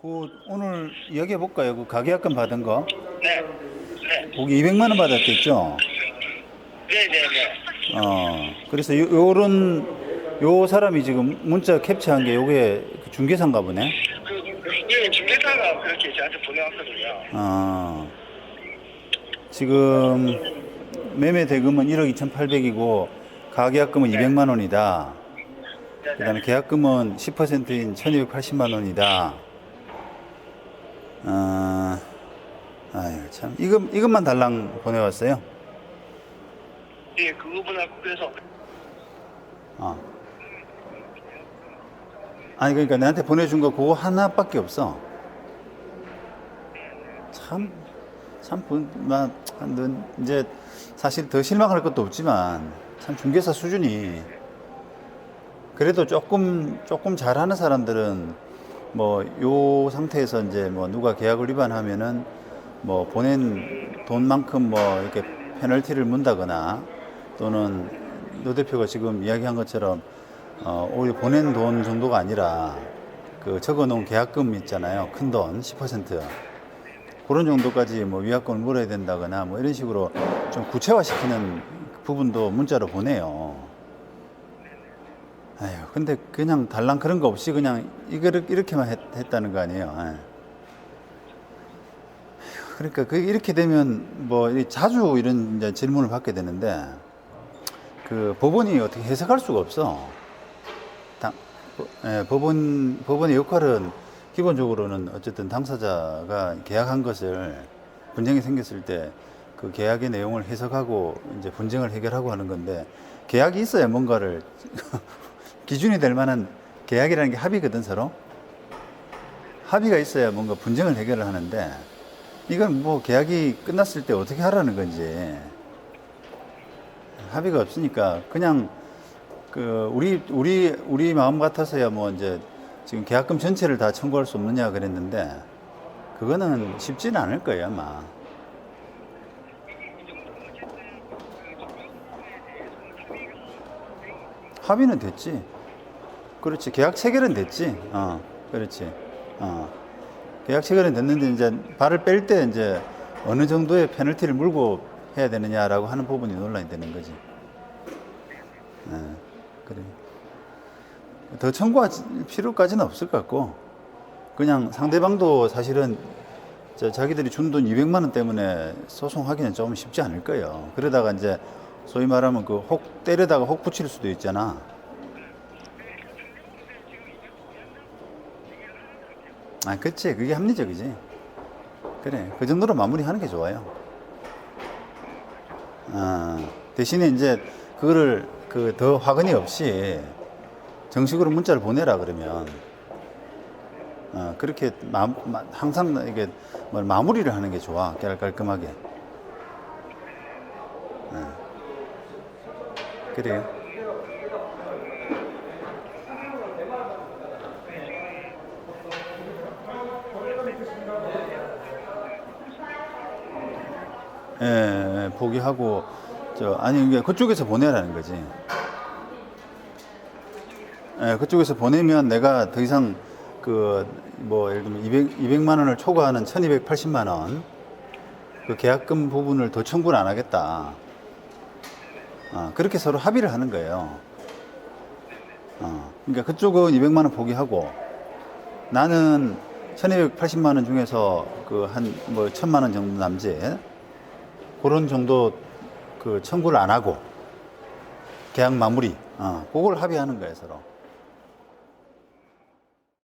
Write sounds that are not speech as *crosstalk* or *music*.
그 오늘 이야기해 볼까요? 그 가계약금 받은 거 네. 네. 거기 200만 원 받았겠죠? 네 네 네. 어 그래서 요, 요런 요 사람이 지금 문자 캡처한 게 요게 그 중개사인가 보네. 그, 예, 중개사가 그렇게 저한테 보내왔거든요. 어 지금 매매 대금은 1억 2,800이고 가계약금은 200만 원이다. 그다음에 계약금은 10%인 1,280만 원이다. 어, 아유 참 이것 이것만 달랑 보내왔어요. 예, 그거 보내고 그래서 어. 아니 그러니까 내한테 보내준 거 그거 하나밖에 없어. 참, 참, 본- 나, 넌 이제 사실 더 실망할 것도 없지만 참 중개사 수준이 그래도 조금 조금 잘하는 사람들은 뭐 요 상태에서 이제 뭐 누가 계약을 위반하면은 뭐 보낸 돈만큼 뭐 이렇게 페널티를 문다거나 또는 노 대표가 지금 이야기한 것처럼 어 오히려 보낸 돈 정도가 아니라 그 적어놓은 계약금 있잖아요 큰 돈 10% 그런 정도까지 뭐 위약금을 물어야 된다거나 뭐 이런 식으로 좀 구체화시키는 부분도 문자로 보내요. 아유, 근데 그냥 달랑 그런 거 없이 그냥 이거를 이렇게만 했, 했다는 거 아니에요. 예. 아유, 그러니까 그 이렇게 되면 뭐이 자주 이런 이제 질문을 받게 되는데 그 법원이 어떻게 해석할 수가 없어. 당, 법- 예, 법원 법원의 역할은 기본적으로는 어쨌든 당사자가 계약한 것을 분쟁이 생겼을 때 그 계약의 내용을 해석하고 이제 분쟁을 해결하고 하는 건데 계약이 있어야 뭔가를 *laughs* 기준이 될 만한 계약이라는 게 합의거든 서로 합의가 있어야 뭔가 분쟁을 해결을 하는데 이건 뭐 계약이 끝났을 때 어떻게 하라는 건지 합의가 없으니까 그냥 그 우리 우리 우리 마음 같아서야 뭐 이제 지금 계약금 전체를 다 청구할 수 없느냐 그랬는데 그거는 쉽지는 않을 거예요 아마. 합의는 됐지. 그렇지. 계약 체결은 됐지. 어, 그렇지. 어. 계약 체결은 됐는데 이제 발을 뺄 때 이제 어느 정도의 페널티를 물고 해야 되느냐라고 하는 부분이 논란이 되는 거지. 네, 그래. 더 청구할 필요까지는 없을 것 같고, 그냥 상대방도 사실은 저 자기들이 준 돈 200만 원 때문에 소송하기는 좀 쉽지 않을 거예요. 그러다가 이제 소위 말하면 그 혹 때리다가 혹 붙일 수도 있잖아. 아, 그치. 그게 합리적이지. 그래. 그 정도로 마무리하는 게 좋아요. 아, 대신에 이제 그거를 그 더 화근이 없이 정식으로 문자를 보내라 그러면 어, 그렇게 마, 마- 항상 이게 뭐 마무리를 하는 게 좋아. 깔- 깔끔하게. 어. 그래요. 예, 예, 포기하고 저 아니 이게 그쪽에서 보내라는 거지. 예, 그쪽에서 보내면 내가 더 이상 그 뭐 예를 들면 200, 200만 원을 초과하는 1280만 원 그 계약금 부분을 더 청구를 안 하겠다. 어, 그렇게 서로 합의를 하는 거예요. 어, 그러니까 그쪽은 200만 원 포기하고 나는 1280만 원 중에서 그 한뭐 1000만 원 정도 남짓 그런 정도 그 청구를 안 하고 계약 마무리 어, 그걸 합의하는 거예요 서로.